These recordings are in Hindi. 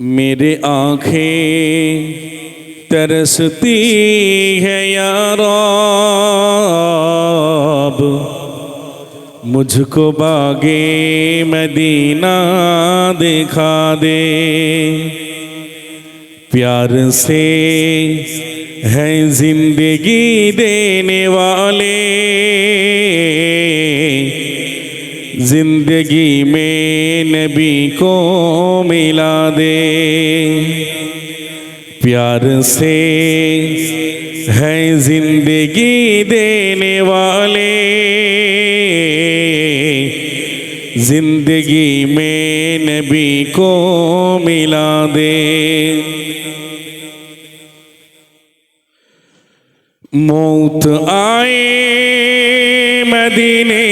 मेरे आँखें तरसती है यार मुझको बागे मदीना दिखा दे। प्यार से है ज़िंदगी देने वाले। ज़िंदगी में नबी को मिला दे। प्यार से है ज़िंदगी देने वाले। ज़िंदगी में नबी को मिला दे। मौत आए मदीने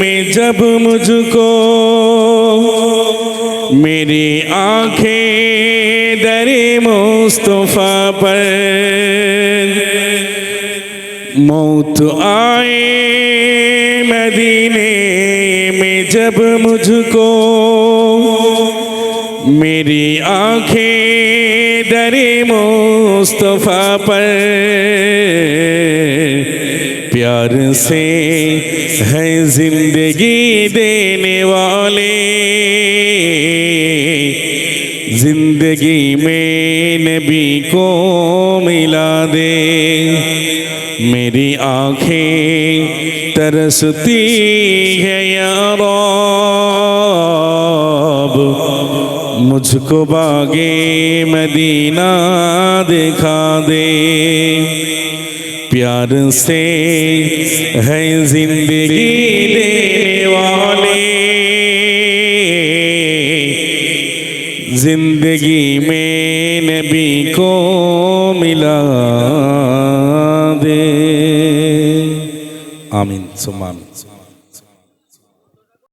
में जब मुझको मेरी आँखें दरे मुस्तफ़ा पर मौत आए मदीने में जब मुझको मेरी आँखें दरे मुस्तफ़ा पर प्यार से है ज़िंदगी देने वाले। ज़िंदगी में नबी को मिला दे। मेरी आँखें तरसती है यार मुझको बागे मदीना दिखा दे। प्यार से है ज़िंदगी देने वाले। ज़िंदगी में नबी को मिला दे। आमीन सुम आमीन।